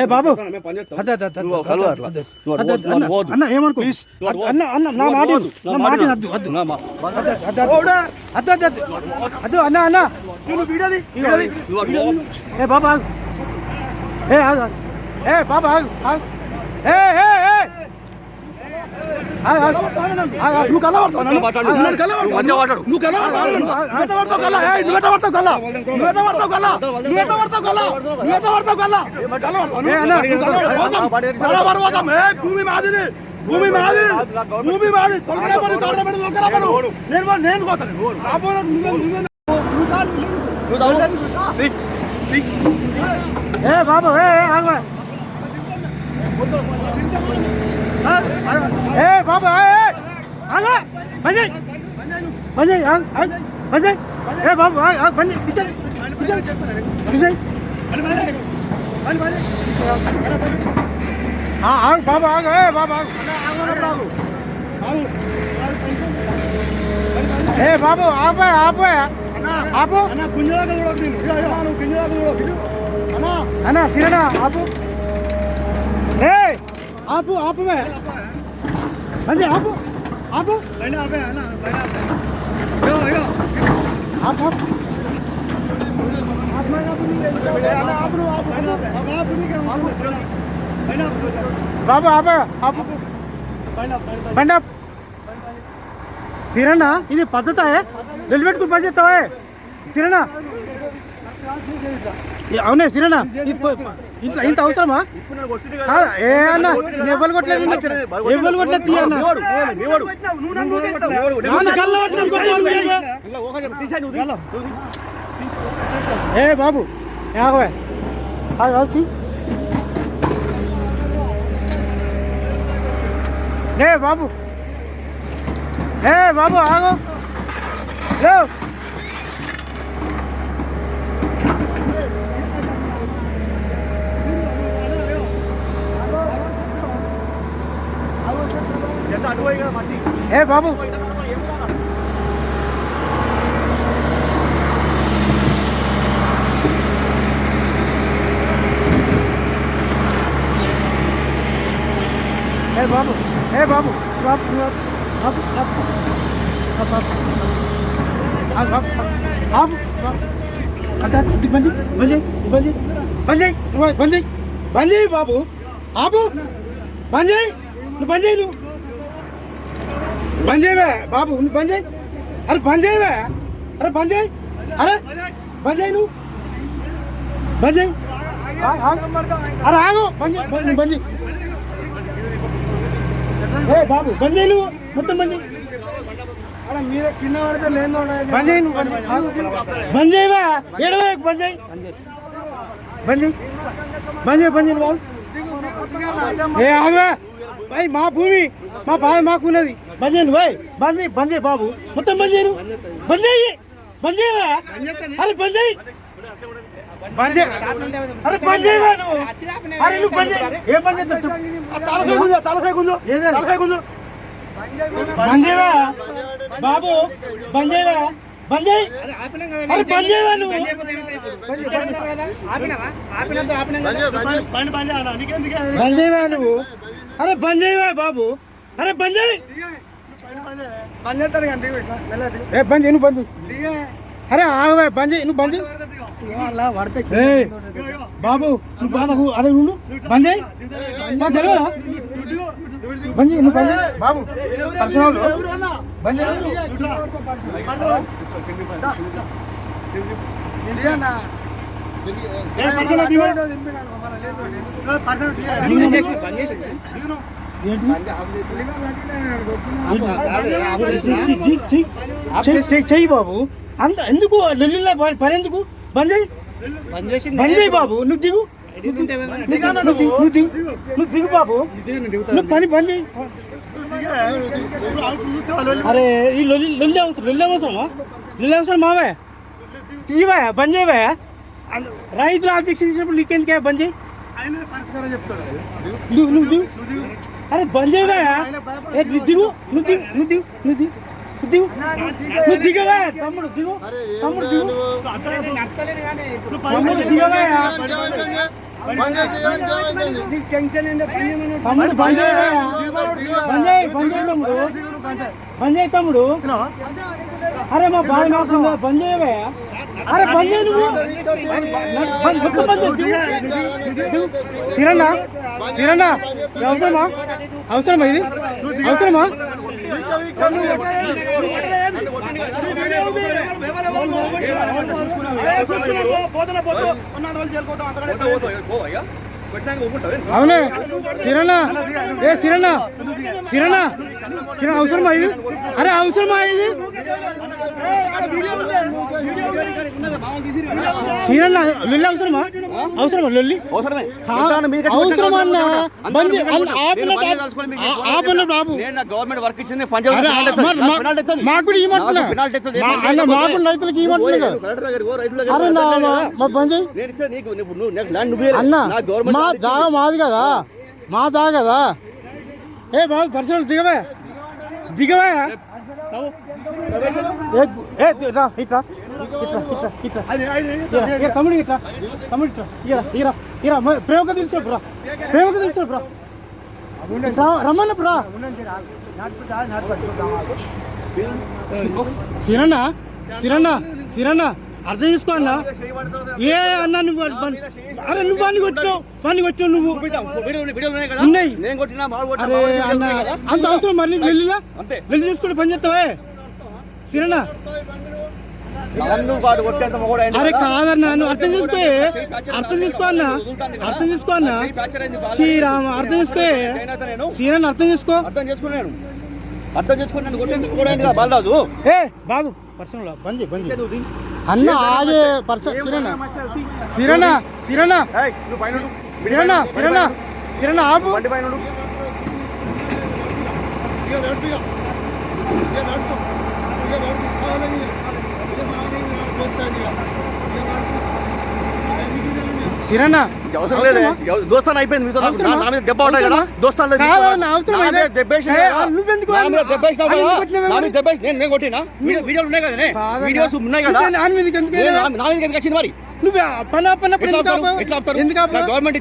ఏ బాబు. అన్న, ఏమనుకో? అన్న అన్న నా మాట. నా మాట. అద్దు అద్దు. అద్దు అద్దు అద్దు. ఏ బాబా ఆగు. ఏ ఆగు. ఏ బాబా ఆగు ఆగు. ఏ ఏ ఏ ఆగు, ఆగు. ఆగు, ఆగు. నువ్వు కలవడతావు. నువ్వు కలవడతావు? నువ్వు ఎట్లా పడతావు కల్లా? నువ్వు ఎట్లా పడతావు కల్లా? నువ్వు ఎట్లా పడతావు కల్లా? నువ్వు ఎట్లా పడతావు కల్లా? కల్లా? ఏ భూమి మాదిది భూమి మాది భూమి మాది తొలకరా పడు పడు తొలకరా పడు నేను నేను పోతాను రాబోయే నువ్వే నువ్వే. ఏ బాబు ఏ, ఆగు. ఏ బాబు ఆగు. ఆగు. బంద్ చేయి. ఏ బాబు చేయి. తీసేయ్. తీసేయ్. తీసేయ్. ఆగు బాబు ఆగు ఏ బాబు ఆగు ఆగు ఏ బాబు ఆపే ఆపే ఆపు అన్న గుంజదాకా కూడా నువ్వు గుంజదాకా కూడా అన్న అన్న సిరణ ఆపు ఏ ఆపు ఆపువే అంతే ఆపు ఆపు బండి ఆపే అన్న బండి ఆపే అయ్యో అయ్యో ఆపు ఆపు బాబు ఆపే ఆపు బండి ఆపు సిరణ ఇది పద్ధత నిలబెట్టుకుని పని చేస్తావా సిరణ ఏ, అవునే సిరణ ఇంట్లో ఇంత అవసరమా? ఏ అన్న ఎవరు కొట్టలేదు ఎవరు కొట్టలేదు తీ అన్న. ఏ బాబు ఏ బాబు ఏ బాబు ఆగు. లేవు ఏ బాబు. ఏ బాబు. ఏ బాబు. బాబు బాబు బాబు బాబు. బంద్ చేయి బాబు ఆపు బంద్ చేయి నువ్వు బంద్ చేయి నువ్వు. బంద్ చేయవే బాబు నువ్వు బంద్ చేయి. అరే బంద్ చేయవే. అరే బంద్ చేయి. అరే బంద్ చేయి నువ్వు. బంద్ చేయి. అరే ఆగు. బంద్ చేయి బంద్- బంద్ చేయి. ఏ బాబు బంద్ చేయి నువ్వు. మొత్తం బంద్ చేయి. మీరే కింద పడితే లేదో బంద్ చేయి బంద్ చేయవా. ఏడవే బంద్ చేయి. బంద్ చేయి. బంద్ చేయి బంద్ చేయి ఆగు. ఏ ఆగవే. భయ్ మా భూమి మా బాధ మాకున్నది బంద్ చేయి నువ్వు ఏయ్. బంద్ చేయి బంద్ చేయి బాబు మొత్తం బంద్ చేయి నువ్వు బంద్ చేయి బంద్ చేయవా అరే బంద్ చేయి బంద్ చేయి అరే బంద్ చేయవా నువ్వు అరే నువ్వు బంద్ చేయి ఏం బంద్ చేస్తావు చెప్పు. తలసై గుంజు తలసై గుంజు ఏదే? తలసై గుంజు బంద్ చేయవా బాబు బంద్ చేయి అరే నువ్వు అరే బంద్ చేయవా బాబు అరే బంద్ చేయి బంద్ చేస్తారు ఏ బంద్ చేయి నువ్వు బంద్ అరే ఆగవే బంద్ చేయి నువ్వు బంద్ చేయి బాబు నువ్వు బాబు అరే ఉండు బంద్ చేయి నాకు తెలియదా బంద్ చేయి నువ్వు బంద్ చేయి బాబు పర్సనల్ బంద్ చేయి చెయ్యి, బాబు అంత ఎందుకు లొల్లిలో పని ఎందుకు బంద్ చేయి బంద్ చేయి బాబు నువ్వు దిగు నువ్వు దిగు, నువ్వు దిగు నువ్వు దిగు నువ్వు దిగు బాబు నువ్వు పని బంద్ చేయి అరే ఈ లొల్లి లొల్లి అవసరం లొల్లి అవసరమా? లొల్లి అవసరం మావే? తీవా బంద్ చేయవా? రైతులు ఆబ్జెక్షన్ చేసినప్పుడు బంద్ చేయి నువ్వు నువ్వు దిగు అరే బంద్ చేయవా ఏ, నువ్వు దిగు నువ్వు దిగు నువ్వు దిగు నువ్వు దిగు దిగు నువ్వు దిగవే తమ్ముడు దిగు తమ్ముడు దిగు తమ్ముడు దిగవే నీకు తమ్ముడు బంద్ బంద్ బంద్ తమ్ముడు బంద్ అరే మా బాధ మాత్రం బంద్ చేయవే అరే బంద్ చేయి నువ్వు బంద్ బంద్. సిరన్న సిరన్న ఇది అవసరమా అవసరమా ఇది అవసరమా అవునే. సిరన్న ఏ సిరన్న సిరన్న సిరన్న అవసరమా ఇది? అరే అవసరమా ఇది? సిరన్న లొల్లి అవసరమా? అవసరమా లొల్లి? అవసరమే. అన్న? బంద్ బాబు. గవర్నమెంట్ వర్క్ ఇచ్చింది మా-. మాకు ఇవ్వమంటున్నా. అన్న మాకు రైతులకి ఇవ్వమంటున్నా. అరే నా బంద్ అన్న మా జాగా మాది కదా. మా జాగా కదా. ఏ బాబు పర్సనల్ దిగవే. దిగవే. ఇట్రా ఇట్రా తమ్ముడు ఇట్రా తమ్ముడు ఇట్రా ఇరా ప్రేమగా తెలుసు బ్రా ప్రేమగా తెలుసు బ్రా రమ్మన్న బ్రా సిరన్న సిరన్న సిరన్న. అర్థం చేసుకో అన్న. ఏ అన్న నువ్వు పని- అరే నువ్వు వాడిని కొట్టావు వాడిని కొట్టావు నువ్వు. ఉన్నాయి. అరే అన్న? అంత అవసరం మరి నీకు వెళ్ళిలా వెళ్ళి చేసుకుంటే పని చేస్తావే? అయింది అరే కదా. కాదన్న నువ్వు అర్థం చేసుకో అర్థం చేసుకో అన్న. అర్థం చేసుకో అన్న. శ్రీరామ అర్థం చేసుకో చైనా అయితే నేను సీరన్న అర్థం చేసుకో. అర్థం చేసుకున్నాను అర్థం చేసుకుని నన్ను కొట్టేందుకు కూడా అయింది కదా బాలరాజు. ఏ బాబు పర్సనల్ బంద్ బంద్ అన్న ఆగే పర్సన్ సిరన్న సిరన్న సిరన్న ఏయ్, నువ్వు పైన ఉండు. సిరన్న సిరన్న సిరన్న ఆపు బండి పైన ఉండు. సిరన్న ఇది అవసరం లేదే. ఎవ- దోస్తాను అయిపోయింది మీతో నాకు. నా- నా మీద దెబ్బ ఉంటాయి కదా? దోస్తాను లేదు అవసరం అయితే. నువ్వెందుకు నా మీద నా మీద? దెబ్బేసి నేను నేను కొట్టినా? వీడియోలు ఉన్నాయి కదా? కాదన్న. వీడియోస్ ఉన్నాయి కదా? నువ్వు నా మీద ఎందుకు నేను వెళ్ళావు? నా- నా మీద ఎందుకు వచ్చింది మరి? నువ్వు పని పని ఎందుకు గవర్నమెంట్